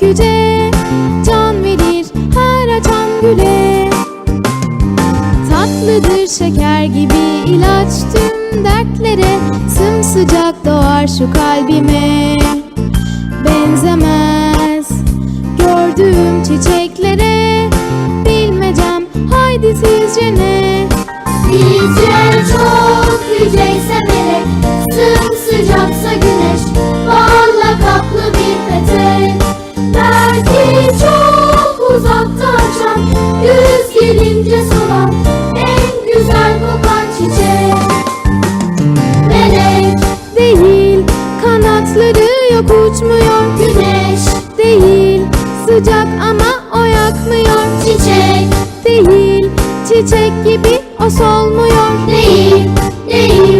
çok yüce Can verir her açan güle Tatlıdır şeker gibi ilaç tüm dertlere Sımsıcak doğar şu kalbime Benzemez gördüğüm çiçeklere Bilmecem haydi sizce ne? Yüce çok yüceyse kanatları yok uçmuyor. Güneş, Değil sıcak ama o yakmıyor. Çiçek Değil çiçek gibi o solmuyor. Değil, değil,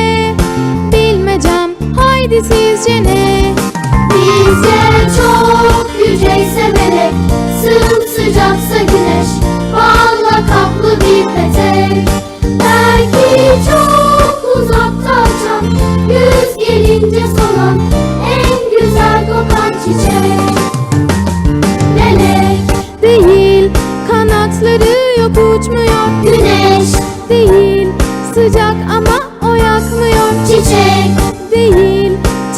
haydi sizce ne? Bizce çok yüceyse melek Sımsıcaksa güneş Balla kaplı bir petek. Belki çok uzakta açan Yüz gelince solan En güzel kokan çiçek. Melek, Değil kanatları yok uçmuyor. Güneş, Değil sıcak ama o yakmıyor çiçek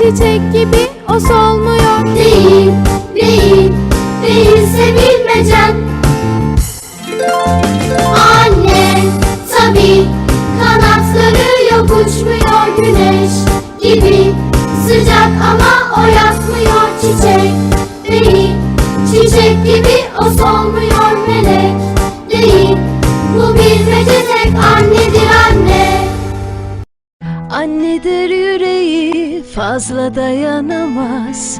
çiçek gibi o solmuyor Annedir yüreği fazla dayanamaz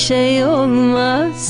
şey olmaz